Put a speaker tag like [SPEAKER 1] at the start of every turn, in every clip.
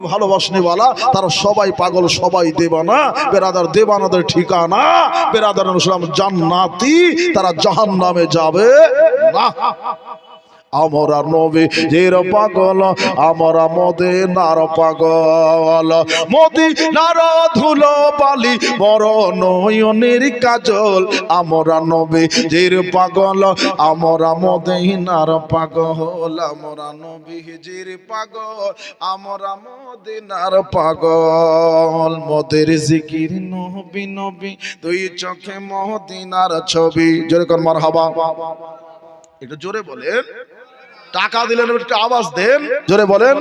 [SPEAKER 1] ভালোবাসনেওয়ালা তারা সবাই পাগল, সবাই দেবানা। বেরাদার দেবানাদের ঠিকানা, বেরাদার জান্নাতি, তারা জাহান নামে যাবে। না। আমরা নবী জের পাগল, আমরা মদে নার পাগল। মোদি নার ধুলো বালি, বড় নয়নের কাজল। আমরা নবী জের পাগল, আমরা মদে নার পাগল। আমরা নবী জের পাগল, আমরা মদিনার পাগল। মদের জিকির নবী নবী, দুই চোখে মদিনার ছবি। জোরে কর মারহাবা। একটু জোরে বলেন। টাকা দিলেন, একটু আওয়াজ দেন, জোরে বলেন।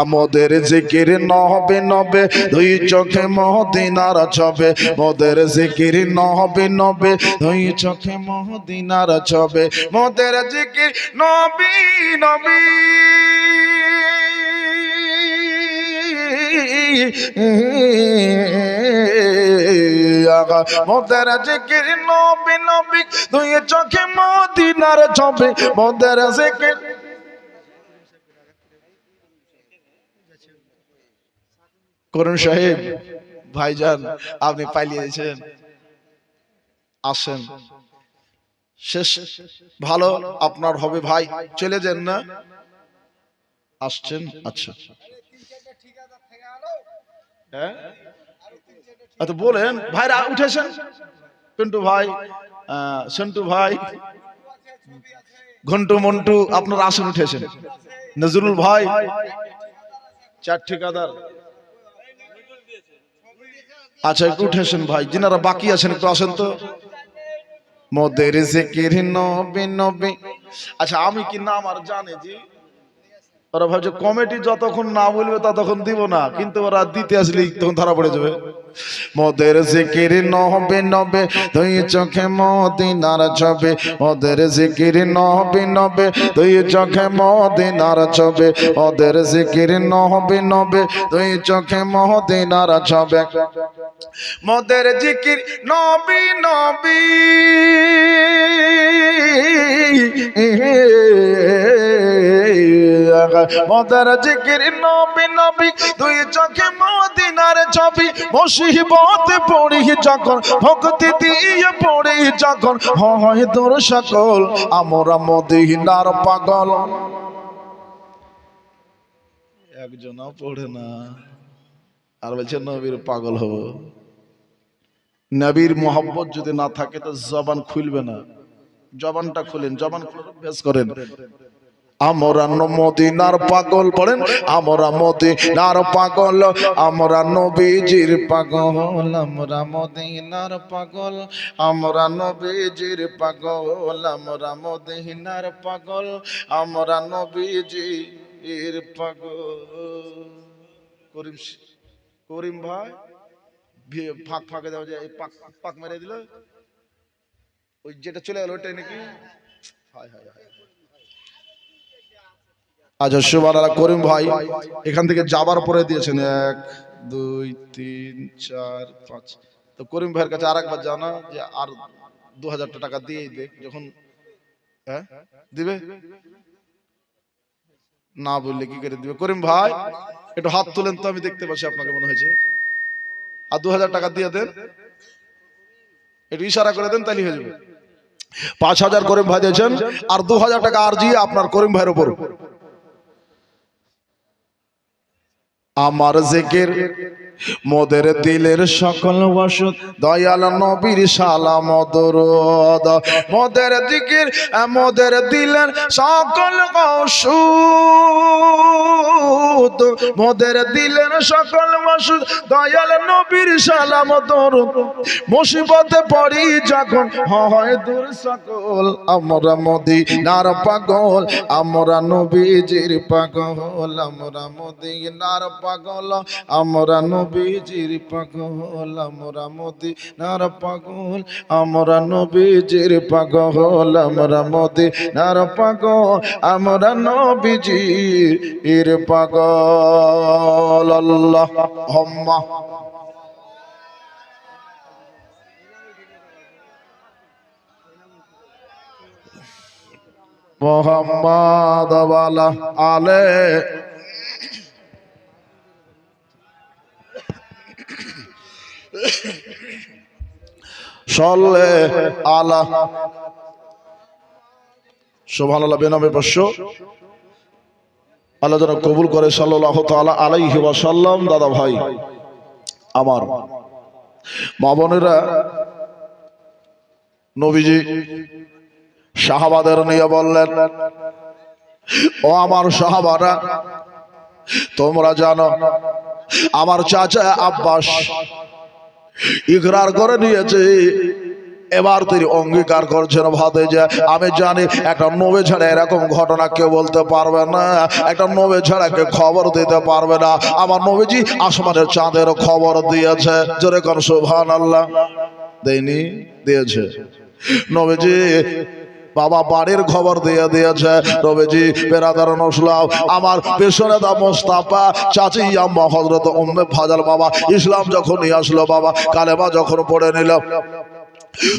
[SPEAKER 1] আমাদের জিকির নহবে নবে, দুই চোখে মহদিনার ছবে। মোদের জিকির নহবে নবে, দুই চোখে মহদিনার ছবে। মোদের জিকির নবী নবী। আগা মোদের জিকির নবী নবী দুই চোখে মদিনার ছবে। মোদের জিকির। করুন সাহেব ভাইজান আপনি পালিয়েছেন। আসেন। শেষ। ভালো আপনার হবে ভাই। চলে যান না? আসছেন? আচ্ছা। হ্যাঁ? আচ্ছা বলেন, ভাইরা উঠেছেন। পিন্টু ভাই সন্টু ভাই, ঘন্টু মন্টু, আপনার আসন, উঠেছেন। নজরুল ভাই, চার ঠিকাদার। আচ্ছা একটু উঠেছেন ভাই, যিনারা বাকি আছেন, একটু আসেন তো। মোদের জিকির নবী নবী। আচ্ছা আমি কি নাম আর জানি জি? ওরা ভাবছে, কমিটি যতক্ষণ না বলবে ততক্ষণ দিব না, কিন্তু ওরা দিতে আসলে তখন ধরা পড়ে যাবে। মোদের জিকির নহবে নবে, দুই চোখে মদিনার ছবে। মোদের জিকির নহবে নবে, দুই চোখে মদিনার ছবে। মোদের জিকির নহবে নবে, দুই চোখে মদিনার ছবে। মোদের জিকির নবী নবী, মোদের জিকির নবী নবী, দুই চোখে মদিনার ছবি। মুসিবত পড়ি যখন, ভক্তি দিয়ে পড়ি যখন, হয় তোর সকল আমরা মদিনার পাগল। একজনও পড়ে না। আর বলছে, নবীর পাগল হব। নবীর মোহাম্মত যদি না থাকে, তো জবান খুলবে না। জবানটা খুলেন, জবান খুলে করেন। আমরা মদিনার পাগল পড়েন আমরা মদিনার পাগল, আমরা নবীজির পাগল, আমরা মদিনার পাগল, আমরা নবীজির পাগল, আমরা মদিনার পাগল, আমরা নবীজির পাগল। করিম ভাই ফাঁক ফাঁকে দেওয়া যায় পাক পাক মেরে দিল। ওই যেটা চলে গেল, ওইটাই নাকি? হায় হায় হায়। আচ্ছা করিম ভাই, এখান থেকে যাবার পরে দিয়েছেন এক, দুই, তিন, চার, পাঁচ। তো করিম ভাইয়ের কাছে আর একবার জানা যে আর দু হাজার টাকা দিয়ে দে, যখন হ্যাঁ? দিবে? না বললে কি করে দিবে? করিম ভাই, একটু হাত তুলেন তো, আমি দেখতে পাচ্ছি আপনাকে মনে হয়েছে। আর দু হাজার টাকা দিয়ে দেন। একটু ইশারা করে দেন তাহলে হয়ে যাবে। পাঁচ হাজার করিম ভাই দিয়েছেন, আর দু হাজার টাকা আর জিয়ে আপনার করিম ভাইয়ের উপর। আমার জেকের মোদের দিলের সকল ওষুধ, দয়াল নবীর সালাম দরদ মোদের দিকের মোদের দিলের সকল ওষুধ, মোদের দিলের সকল ওষুধ, দয়াল নবীর সালাম দরদ মুসিবতে পড়ি যখন হয় দূর সকল, আমরা মোদি নার পাগল, আমরা নবীজির পাগল, আমরা মোদি নার পাগল, আমরা নবীজির পাগল, আমরা মোদি নার পাগল, আমরা নবীজির পাগল, আমরা মোদি নার পাগল, আমরা নবীজির পাগল। আল্লাহ হম্মা মোহাম্মদ আলে সল্লে আলা। সোভান বেনামে আল্লাহ যেন কবুল করে সাল্লাহ তালা দাদা ভাই, আমার মা বোনেরা, নবীজি, শাহাবাদের নিয়ে বললেন, ও আমার সাহাবারা তোমরা জানো আমার চাচা আব্বাস ইকরার করে নিয়েছে। এবার তিনি অঙ্গীকার করছেন ভাতে যে, আমি জানি একটা নবে ছাড়া এরকম ঘটনা কেউ বলতে পারবে না। একটা নবে ছাড়া কেউ খবর দিতে পারবে না। আমার নবীজি আসমানের চাঁদের খবর দিয়েছে। জোরে কোন সুভান আল্লাহ দেয়নি, দিয়েছে। নবীজি বাবা বাড়ির খবর দিয়ে দিয়েছে। রবেজি, বেরাদার নসলাম আমার পেছনে দা মোস্তাফা, চাচি আম্মা হজরত উম্মে ফাজাল বাবা, ইসলাম যখন আসলো বাবা, কালেমা যখন পড়ে নিল।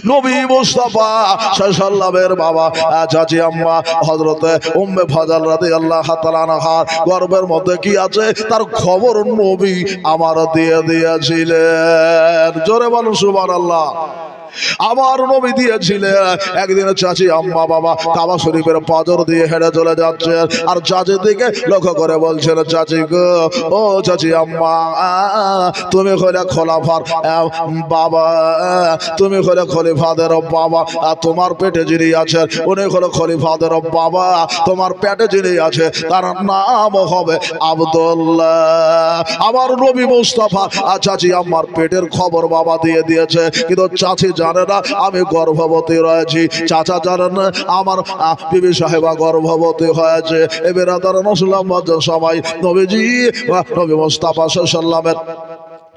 [SPEAKER 1] নবী মুস্তাফা সাল্লামের বাবা চাচি আম্মা হজরতে উম্মে ফাজাল রাদি আল্লাহ তালানহার গর্বের মধ্যে কি আছে? তার খবর নবী আমার দিয়ে দিয়েছিলেন। জোরে বলুন সুবার আল্লাহ আমার নবী দিয়েছিলেন। একদিন চাচি আম্মা বাবা কাবা শরীফের পাজর দিয়ে হেঁটে চলে যাচ্ছে। আর চাচির দিকে লক্ষ্য করে বলছেন, চাচি গো, ও চাচি আম্মা, তুমি হলে খোলাফার বাবা, তুমি হলে খলিফাদের বাবা, আর তোমার পেটে যিনি আছেন, উনি হলো খলিফাদের বাবা, তোমার পেটে যিনি আছে তার নাম হবে আবদুল্লাহ। আমার নবী মুস্তাফা, আর চাচি আম্মার পেটের খবর বাবা দিয়ে দিয়েছে। কিন্তু চাচি জানে না, আমি গর্ভবতী রয়েছি। চাচা জানে না, আমার বিবি সাহেবা গর্ভবতী হয়েছে। এবার তারা নসলাম সবাই নবীজি নবী মোস্তাফা সাল্লামের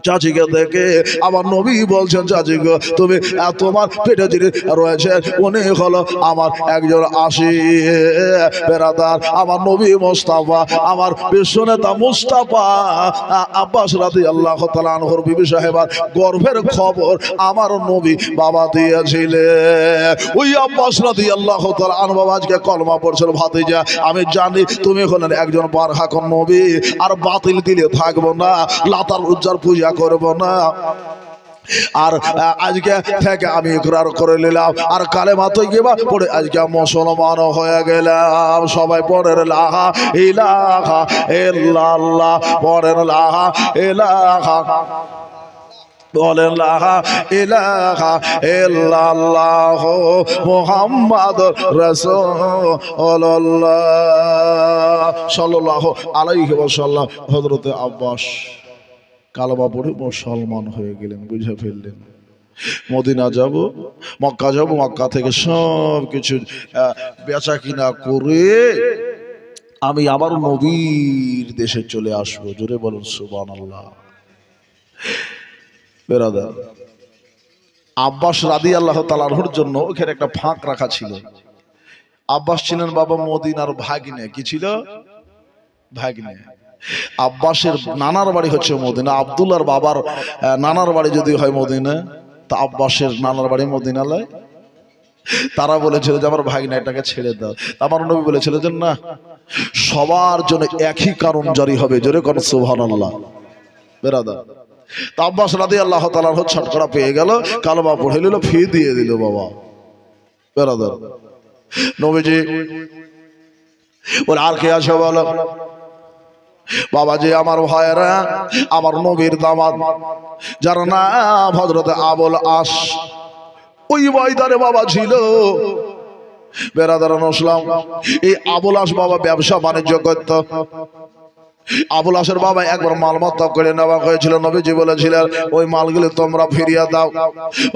[SPEAKER 1] চাচিকে দেখে আমার নবী বলছেন, চাচি তুমি তোমার পেটে যিনি রয়েছে, উনি হলো আমার একজন আসি বেড়াদার আমার নবী মোস্তাফা, আমার বিশ্ব নেতা মুস্তাফা। আব্বাস রাতি আল্লাহ তালানহর বিবি সাহেবার গর্ভের খবর আমার নবী বাবা দিয়েছিলে ওই আব্বাস রাতি আল্লাহ তালান বাবা আজকে কলমা পড়ছিল ভাতিজা, আমি জানি তুমি হলেন একজন বারহাকন নবী, আর বাতিল দিলে থাকব না, লাতার উজ্জার পূজা করব না। আর আজকে থেকে আমি ইকরার করে নিলাম। আর কালে মাতো গিয়ে পড়ে আজকে মুসলমান হয়ে গেলাম। সবাই পড়েন, লাহা ইলাহা ইল্লাল্লাহ। পড়েন, লাহা ইলাহা। বলেন, লাহা ইলাহা ইল্লাল্লাহ মুহাম্মদ রাসূলুল্লাহ। সাল্লাল্লাহু আব্বাস। কালামা পড়ে মুসলমান হয়ে গেলেন, বুঝে ফেললেন। মদিনা যাব, মক্কা যাব, মক্কা থেকে সব কিছু বেচা কিনা করে আমি আমার নবীর দেশে চলে আসব। জোরে বলুন সুবান আল্লাহ বেরাদার, আব্বাস রাদি আল্লাহ তালার জন্য ওখানে একটা ফাঁক রাখা ছিল। আব্বাস ছিলেন বাবা মদিনার ভাগিনে। কি ছিল? ভাগিনে। আব্বাসের নানার বাড়ি হচ্ছে মদিনা আবদুল্লার বাবার নানার বাড়ি যদি হয় মদিনা, তা আব্বাসের নানার বাড়ি মদিনালয়। তারা বলেছিল যে, আমার ভাগিনা এটাকে ছেড়ে দাও। আমার নবী বলেছিল যে, না, সবার জন্য একই কারণ জারি হবে। জোরে কোন সুহান বেরাদা তা আব্বাস রাদি আল্লাহ তালার হচ্ছে ছটকরা পেয়ে গেল কালো কালমা পড়ে নিল, ফি দিয়ে দিল বাবা। বেরাদার। নবীজি বলে, আর কে আছে বলো? বাবাজি আমার ভাইয়েরা, আমার নবীর দামাদ যার নাম হজরত আবুল আস ওই ময়দানে বাবা ছিল। বেরাদার নসলাম, এই আবুল আস বাবা ব্যবসা বাণিজ্য করত। আবুল আসের বাবা একবার মাল মালমত্তা করে নেওয়া হয়েছিল, নবীজি বলেছিলেন, ওই মালগুলি তোমরা ফিরিয়ে দাও।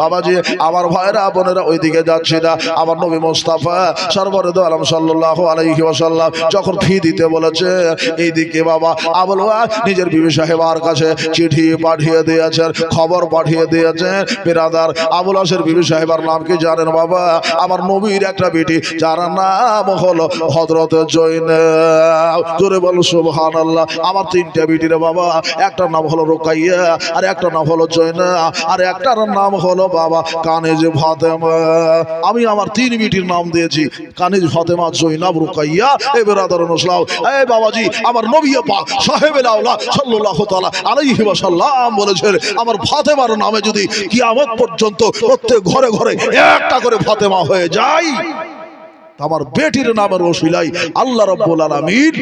[SPEAKER 1] বাবাজি, আমার ভাইরা, বোনেরা ওইদিকে যাচ্ছি না। আমার নবী মোস্তাফা সর্বরেদ আলম সাল্লাহ আলাইহি ওয়াসাল্লাম যখন ফি দিতে বলেছে, এইদিকে বাবা, আবুল নিজের বিবি সাহেবার কাছে চিঠি পাঠিয়ে দিয়েছেন, খবর পাঠিয়ে দিয়েছেন। বিরাদার আবুল আসের বিবি সাহেবার নাম কি জানেন বাবা? আমার নবীর একটা বেটি, যার নাম হলো হজরত জৈন জোরে বল, সুবহানাল্লাহ। আল্লাহ, আমার তিনটা বিটি রে বাবা একটার নাম হলো রোকাইয়া, আর একটা নাম হলো জয়না, আর একটার নাম হলো বাবা কানেজ ফাতেমা। আমি আমার তিন বিটির নাম দিয়েছি, কানেজ ফাতেমা জৈনাব রুকাইয়া। এ বেরাদার নসলাম এই বাবাজি, আমার নবী পাক সাহেবের আওলা সাল্লাল্লাহু তাআলা আলাইহি ওয়াসাল্লাম বলেছেন, আমার ফাতেমার নামে যদি কিয়ামত পর্যন্ত প্রত্যেক ঘরে ঘরে একটা করে ফাতেমা হয়ে যায়। আমার বেটির নামের ওসিলাই আল্লাহ রব্বুল আলামিন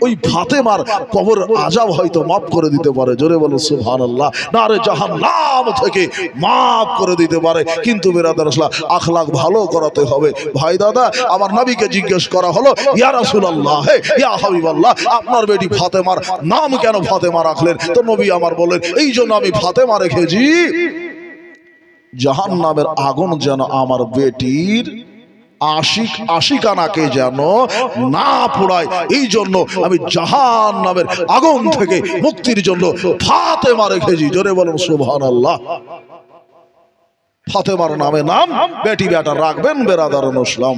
[SPEAKER 1] ওই ফাতেমার কবর আজাব হয়তো মাফ করে দিতে পারে। জোরে বলো সুহান আল্লাহ না রে জাহান্নাম থেকে মাফ করে দিতে পারে। কিন্তু বেরাদার আখলাক ভালো করাতে হবে। ভাই দাদা, আমার নবীকে জিজ্ঞেস করা হলো, ইয়া রাসূলুল্লাহ, হে, ইয়া হাবিবাল্লাহ, আপনার বেটি ফাতেমার নাম কেন ফাতেমা রাখলেন? তো নবী আমার বলেন এই জন্য আমি ফাতেমা রেখেছি। জাহান্নামের আগুন যেন আমার বেটির আশিক আশিকানাকে যেন না পোড়ায়। এই জন্য আমি জাহান নামের আগুন থেকে মুক্তির জন্য ফাতে মারে রেখেছি। জোরে বলুন সুবহান আল্লাহ ফাতেমার নামে নাম, বেটি বেটা রাখবেন বেরাদার ইসলাম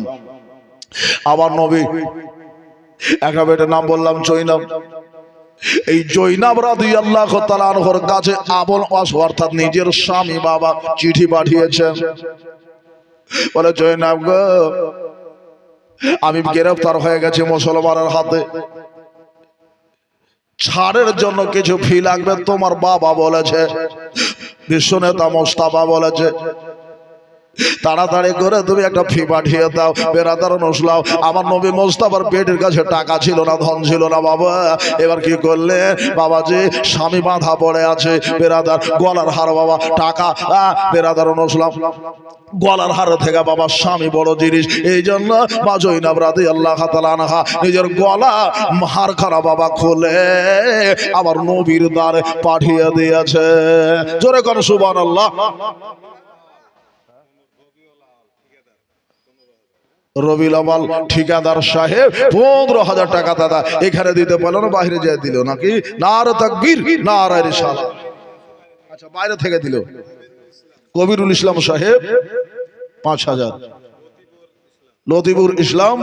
[SPEAKER 1] আমার নবী একা বেটের নাম বললাম জৈনব। এই জৈনাব আল্লাহ কাছে আবল অর্থাৎ নিজের স্বামী বাবা চিঠি পাঠিয়েছেন। বলে, জয়নাব গো, আমি গ্রেফতার হয়ে গেছি মুসলমানের হাতে। ছাড়ের জন্য কিছু ফি লাগবে, তোমার বাবা বলেছে বিশ্ব নেতা মোস্তাফা বলেছে। তাড়াতাড়ি করে তুমি একটা ফি পাঠিয়ে দাও। বেরাদার নসলাও আমার নবী মোস্তাফার পেটের কাছে টাকা ছিল না ধন ছিল না বাবা। এবার কি করলে? বাবা যে স্বামী বাঁধা পড়ে আছে বেরাদার গলার হার বাবা টাকা আহ, বেরাদার নসলাম গলার হার থেকে বাবা স্বামী বড় জিনিস। এই জন্য মা জৈনাব রাদি আল্লাহ তালানহা নিজের গলা হার খানা বাবা খোলে আবার নবীর দ্বারে পাঠিয়ে দিয়েছে। জোরে কর সুবান আল্লাহ রবিল আবাল ঠিকাদার সাহেব, পনেরো হাজার টাকা দাদা এখানে দিতে পারল না, বাইরে যেয়ে দিল নাকি? নার আচ্ছা বাইরে থেকে দিল। কবিরুল ইসলাম সাহেব, পাঁচ হাজার। লতিবুর ইসলাম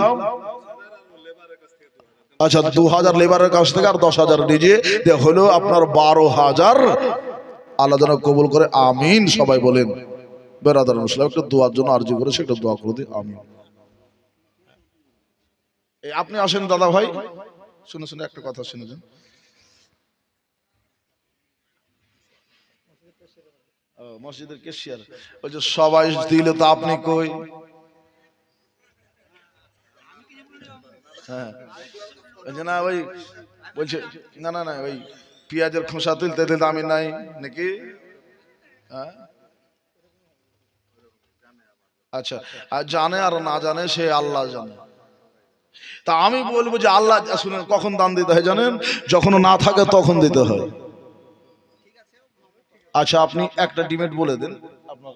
[SPEAKER 1] আচ্ছা দু হাজার লেবারের কাছ থেকে আর দশ হাজার নিজে। হলো আপনার বারো হাজার। আল্লাহ যেন কবুল করে, আমিন, সবাই বলেন। বেরাদার মুসলাম, একটু দোয়ার জন্য আর্জি করেছে, একটু দোয়া করে দিই, আমিন। আপনি আসেন দাদা ভাই শুনে শুনে একটা কথা শুনে যান। মসজিদের কেশিয়ার। ওই যে সবাই দিলে তো আপনি কই? হ্যাঁ। না, ওই বলছে, না না না, ওই পেঁয়াজের খোসা তুলতে তুলতে আমি নাই, নাকি? হ্যাঁ? আচ্ছা আর জানে আর না জানে সে আল্লাহ জানে। তা আমি বলব যে আল্লাহ শুনেন কখন দান দিতে হয় জানেন? যখন না থাকে তখন দিতে হয়। আচ্ছা আপনি একটা ডিমেট বলে দেন। আপনার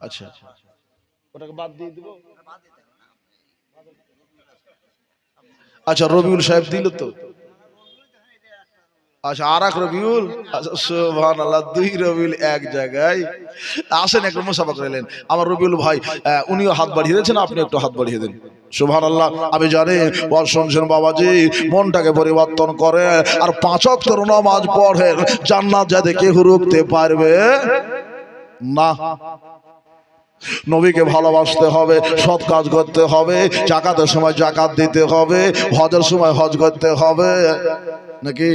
[SPEAKER 1] আচ্ছা। ওটাকে বাদ দিয়ে দিব। আচ্ছা রবিউল সাহেব দিল তো? আচ্ছা আর এক রবিউল আচ্ছা সোহান আল্লাহ দুই রবিউল এক জায়গায়। আসেন, একটু মুসাফা করে এলেন আমার রবিউল ভাই উনিও হাত বাড়িয়ে দিয়েছেন, আপনি একটু হাত বাড়িয়ে দেন। সুবহান আল্লাহ আমি জানি শুনছেন বাবাজি, মনটাকে পরিবর্তন করে, আর পাঁচক তোর নামাজ পড়েন, জান্নাত যাতে কেউ রুখতে পারবে। না। নবীকে ভালোবাসতে হবে, সৎ কাজ করতে হবে, জাকাতের সময় জাকাত দিতে হবে, হজের সময় হজ করতে হবে। নাকি?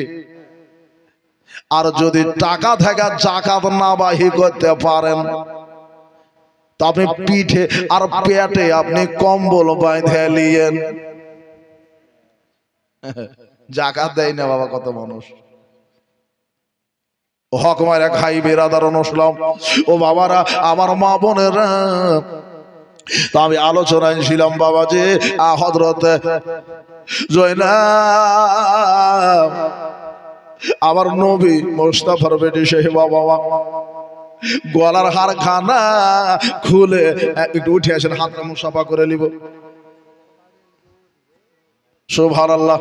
[SPEAKER 1] আর যদি টাকা থেকে জাকাত না বাহি করতে পারেন তো আপনি পিঠে আর পেটে আপনি কম্বল বাঁধে নিয়েন। জাকাত দেয় না বাবা কত মানুষ। হক মারা খাই বেরাদার নসলাম ও বাবারা আমার মা বোনেরা তা আমি আলোচনায় ছিলাম বাবা যে হজরত জয়না আমার নবী মোস্তাফার বেটি সাহেব বাবা গলার হার খানা খুলে একটু উঠে আসেন, হাতটা মুসাফা করে নিব। সুভান আল্লাহ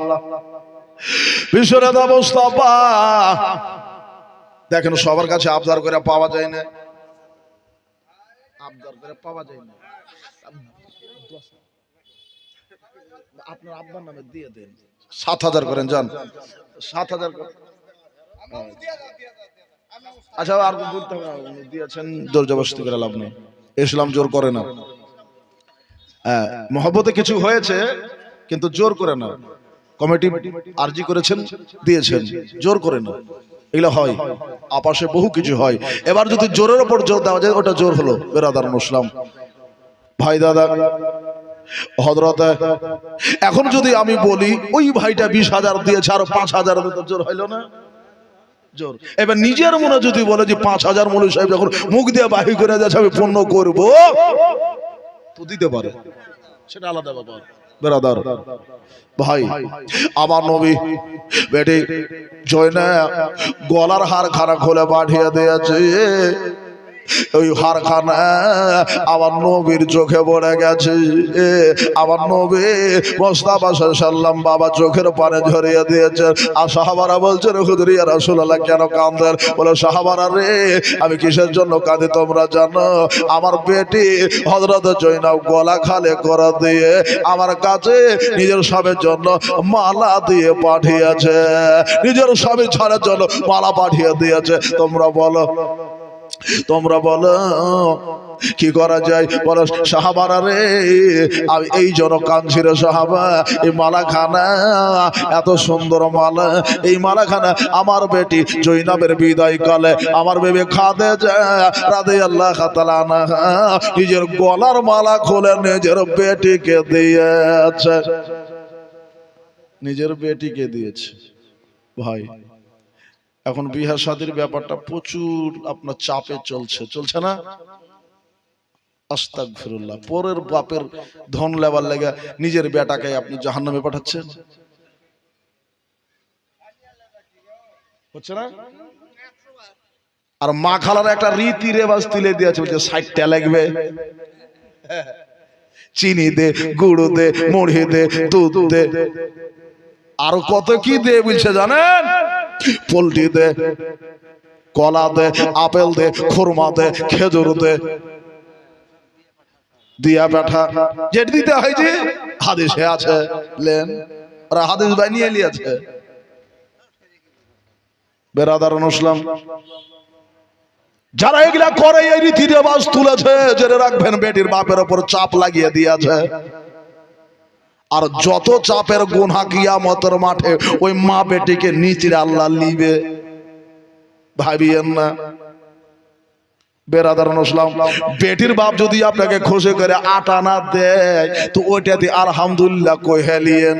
[SPEAKER 1] বিশ্বনেতা মোস্তাফা। দেখেন সবার কাছে আবদার করে পাওয়া যায় না। আবদার করে পাওয়া যায় না। আপনার আব্বার নামে দিয়ে দেন। সাত হাজার করেন, যান। সাত হাজার আচ্ছা আর বলতে হবে দিয়েছেন, জোর জবরদস্তি করে লাভ নেই। ইসলাম জোর করে না। হ্যাঁ মহব্বতে কিছু হয়েছে, কিন্তু জোর করে না। কমিটি আরজি করেছেন, দিয়েছেন, জোর করে না। এগুলো হয়। আপাশে বহু কিছু হয়। এবার যদি জোরের ওপর জোর দেওয়া যায়, ওটা জোর হলো। বেরাদার মুসলাম। ভাই দাদা হজরত এখন যদি আমি বলি, ওই ভাইটা বিশ হাজার দিয়েছে আর পাঁচ হাজার জোর হইল না? জোর। এবার নিজের মনে যদি বলে যে পাঁচ হাজার মৌলী সাহেব যখন মুখ দিয়ে বাহি করে যাচ্ছে, আমি পূর্ণ করব? তো দিতে পারে। সেটা আলাদা ব্যাপার। বেরাদার, ভাই, আমার নবী বেটি জয়না গলার হার খানা খুলে পাঠিয়ে দিয়েছে। ওই হারখানা আমার নবীর চোখে পড়ে গেছে। আমার নবী মোস্তাফা সাল্লাম বাবা চোখের পানে ঝরিয়ে দিয়েছে আর সাহাবারা বলছেন হুদরিয়া রাসূলুল্লাহ, কেন কাঁদেন বলে, সাহাবারা রে, আমি কিসের জন্য কাঁদি তোমরা জানো? আমার বেটি হযরত জৈনাব গলা খালে করে দিয়ে আমার কাছে নিজের স্বামীর জন্য মালা দিয়ে পাঠিয়েছে। নিজের স্বামী ছাড়ার জন্য মালা পাঠিয়ে দিয়েছে। তোমরা বলো। তোমরা বলো, কি করা যায়? বলো, সাহাবারা রে, আমি এই জন কাঞ্চির সাহাবা, এই মালাখানা, এত সুন্দর মালা। এই মালাখানা আমার বেটি জৈনাবের বিদায় কালে, আমার বেবি খাদে রাধে আল্লাহ নিজের গলার মালা খুলে নিজের বেটিকে দিয়েছে। নিজের বেটিকে দিয়েছে। ভাই এখন বিহার শাদির ব্যাপারটা প্রচুর আপনার চাপে চলছে। চলছে না? আস্তাক ফিরুল্লাহ পরের বাপের ধন লেবার লেগে নিজের বেটাকে আপনি জাহান্নামে পাঠাচ্ছেন। হচ্ছে না? আর মা খালার একটা রীতি রেবাজ তুলে দিয়েছে, বলছে, ষাটটা লাগবে। চিনি দে, গুঁড়ো দে মুড়ি দে, দুধ দে। আর কত কি দে বলছে জানেন? পোলট্রি দে, কলা দে, আপেল দে, খুরমা দে, খেজুর দে। দিয়া বেঠা যেটা দিতে হয় যে হাদিসে আছে, লেন আর হাদিস বানিয়ে লিয়েছে বেরাদার ইসলাম যারা এগুলা করে, এই রীতি রেওয়াজ তুলেছে, জেনে রাখবেন, বেটির বাপের ওপর চাপ লাগিয়ে দিয়েছে। আর যত চাপের গুনহা কিয়ামতের মাঠে ওই মা বেটিকে নিচিরে আল্লাহ লিবে ভাবিয়েন না। বেরাদার নসলাম বেটির বাপ যদি আপনাকে খুশি করে আটানা দেয় তো ওইটাতে আলহামদুলিল্লাহ কই হেলিয়েন।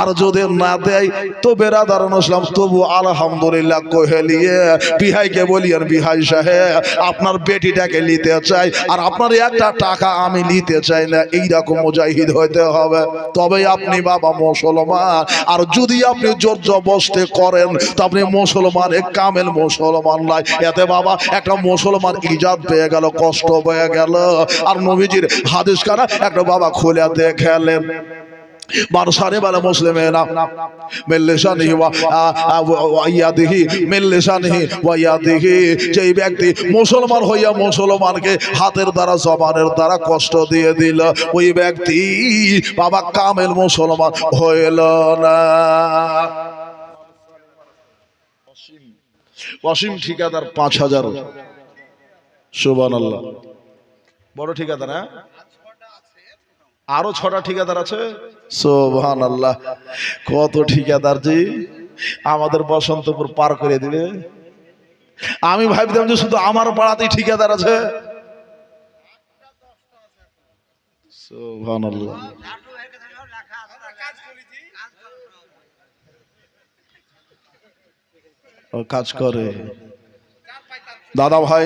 [SPEAKER 1] আর যদি না দেয়, তো বেরাদার নসলাম, তবু আলহামদুলিল্লাহ কহেলিয়ে বিহাইকে বলিয়েন, বিহাই সাহেব আপনার বেটিটাকে নিতে চাই, আর আপনার একটা টাকা আমি নিতে চাই না, এইরকম মুজাহিদ হইতে হবে। তবে আপনি বাবা মুসলমান, আর যদি আপনি জোর জবস্তে করেন, তো আপনি মুসলমান এক কামেল মুসলমান নাই। এতে বাবা, একটা মুসলমান ইজাদ পেয়ে গেল, কষ্ট পেয়ে গেল। আর নবীজির হাদিস খানা একটা বাবা খুলে দেখেলেন। মানসারে বালা মুসলিমেনা মিল্লিসানিহি ওয়া ওয়াইয়াদিহি মিল্লিসানিহি ওয়াইয়াদিহি যেই ব্যক্তি মুসলমান হইয়া মুসলমানকে হাতের দ্বারা, জবানের দ্বারা কষ্ট দিয়ে দিল, ওই ব্যক্তি বাবা কামেল মুসলমান হইল না। অসীম ঠিকাদার পাঁচ হাজার। সুবান আল্লাহ বড় ঠিকাদার হ্যাঁ? আরও ছটা ঠিকাদার আছে? সোভান আল্লাহ কত ঠিকাদার জি? আমাদের বসন্তপুর পার করে দিবে আমি ভাবতাম যে শুধু আমার পাড়াতেই ঠিকাদার আছে। আল্লাহ কাজ করে। দাদা ভাই,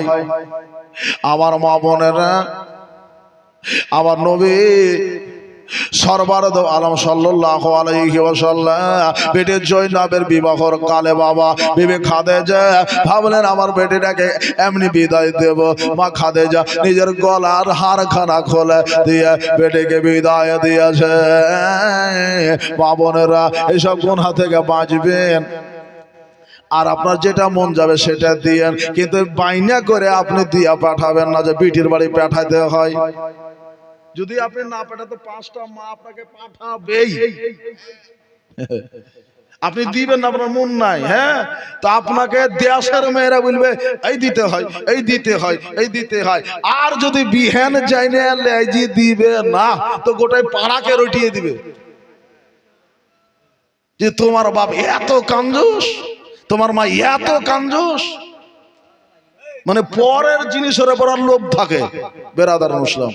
[SPEAKER 1] আমার মা বোনেরা আমার নবী সর্বারদ আলম সাল্লাহ আলাইহি ওয়াসাল্লাম বেটে জয়নাবের বিবাহর কালে বাবা বিবে খাদে যা ভাবলেন আমার বেটিটাকে এমনি বিদায় দেব। মা খাদে যা নিজের গলার হার খানা খোলে দিয়ে বেটিকে বিদায় দিয়েছে। মা বোনেরা এইসব গুণা থেকে বাঁচবেন। আর আপনার যেটা মন যাবে সেটা দিয়েন। কিন্তু বাইনা করে আপনি দিয়া পাঠাবেন না যে বিটির বাড়ি পাঠাতে হয়। যদি আপনি না পাঠাতে পাঁচটা মা আপনাকে পাঠাবেই। আপনি দিবেন আপনার মন নাই হ্যাঁ? তো আপনাকে দেশের মেয়েরা বলবে, এই দিতে হয়, এই দিতে হয়, এই দিতে হয়। আর যদি বিহেন যাইনে লেজি দিবে না, তো গোটাই পাড়াকে রটিয়ে দিবে। যে তোমার বাপ এত কাঞ্জুস, তোমার মা এত কাঞ্জুস। মানে পরের জিনিসের উপর লোভ থাকে, বেরাদার মুসলাম।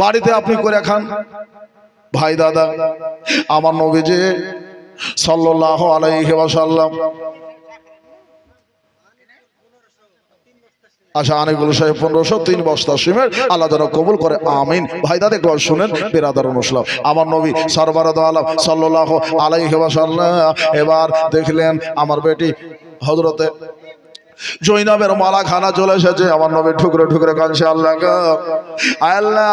[SPEAKER 1] বাড়িতে আপনি করে খান। ভাই দাদা, আমার নবীজি সাল্লাল্লাহু আলাইহি ওয়াসাল্লাম। আচ্ছা আনিকুল সাহেব, পনেরোশো তিন বস্তা সিমের আল্লাহ যেন কবুল করে, আমিন। ভাই দাদা একবার শুনেন, বেরাদার মুসলাম আমার নবী সরবরাদ আলম সাল্লাহ আলাইহি ওয়াসাল্লাম। এবার দেখলেন আমার বেটি হজরতে জৈনবের মালা খানা চলে এসেছে। আমার নবী ঠুকরে ঠুকরে কানছে আল্লাহ আল্লাহ!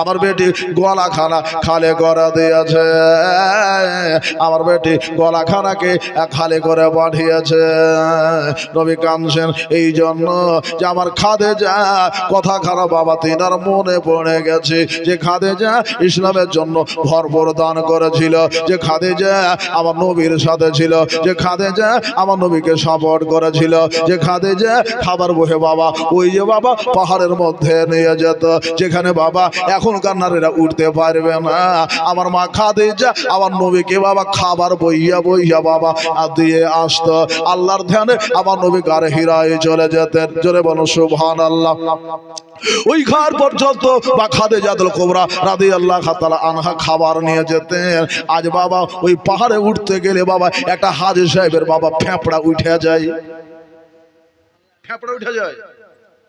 [SPEAKER 1] আমার বেটি গলা খানা খালে করে দিয়েছে। আমার বেটি গলা খানাকে খালি করে পাঠিয়েছে। নবী কাঁদছেন, এই জন্য যে আমার খাদে যা কথা খারাপ বাবা, তিনার মনে পড়ে গেছে যে খাদে যা ইসলামের জন্য ভরপুর দান করেছিল, যে খাদে যা আমার নবীর সাথে ছিল, যে খাদে যা আমার নবীকে সাপোর্ট করেছিল, যে খাদে যা খাবার বহে বাবা, ওই যে বাবা পাহাড়ের মধ্যে নিয়ে যেত, যেখানে বাবা এখনকার নারীরা উঠতে পারবে না। আমার মা খাদে যা আমার নবীকে বাবা খাবার বইয়া বইয়া বাবা আর দিয়ে আসতো। আল্লাহর ধ্যানে আমার নবী গার হীরায় চলে যেতেন। জোরে বলো সুবহান আল্লাহ ওই ঘর পর্যন্ত বা খাদে জাদুল কোবরা রাদি আল্লাহ খাতালা আনহা খাবার নিয়ে যেতেন। আজ বাবা ওই পাহাড়ে উঠতে গেলে বাবা একটা হাজি সাহেবের বাবা ফেঁপড়া উঠে যায়। ফেঁপড়া উঠে যায়।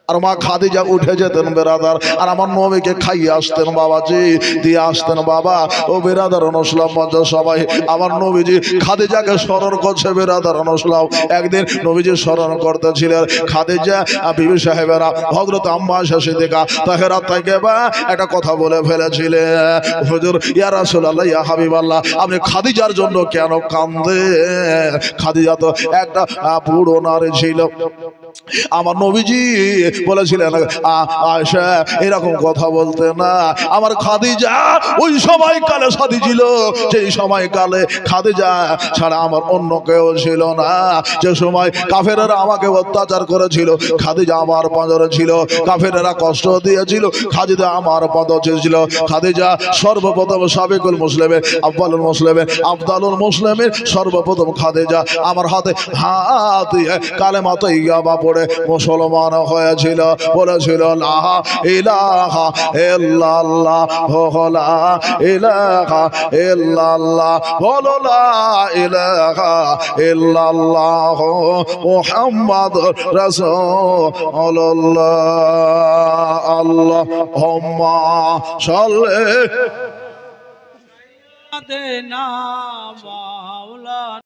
[SPEAKER 1] আর মা খাদিজা উঠে যেতেন বেরাদার, আর আমার নবীকে খাইয়ে আসতেন বাবাজি, দিয়ে আসতেন বাবা, ও বেরাদার নসলাম মজা সবাই, আমার নবীজি খাদিজাকে স্মরণ করছে বেরাদার নসলাম একদিন নবীজি স্মরণ করতেছিলেন, খাদিজা বিবি সাহেবেরা হজরত আম্মা শেষে দেখা তাহেরা থেকে বা, একটা কথা বলে ফেলেছিলেন, হুজুর, ইয়া রাসূলুল্লাহ, ইয়া হাবিবাল্লাহ, আপনি খাদিজার জন্য কেন কান্দে খাদিজা তো একটা বুড়ো নারী ছিল। আমার নবীজি বলেছিলেন, আ- আয়েশা, এরকম কথা বলতে না। আমার খাদিজা, ওই সময় কালে সাথী ছিল। সেই সময় কালে খাদিজা ছাড়া আমার অন্য কেউ ছিল না। যে সময় কাফেরেরা আমাকে অত্যাচার করেছিল, খাদিজা আমার পাঁজরে ছিল। কাফেরেরা কষ্ট দিয়েছিল, খাদিজা আমার পদচে ছিল। খাদিজা সর্বপ্রথম সাবেকুল মুসলিমের, আব্বালুল মুসলিমের আবদালুল মুসলিমের সর্বপ্রথম খাদিজা আমার হাতে হাত দিয়ে কালেমা তৈয়াবা পড়ে মুসলমান হয়েছিল, বলেছিল, লা ইলাহা ইল্লাল্লাহ হো লা ইলাহা ইল্লাল্লাহ, বলো, লা ইলাহা ইল্লাল্লাহ মুহাম্মাদুর রাসূলুল্লাহ, আল্লাহুম্মা সাল্লি
[SPEAKER 2] নামা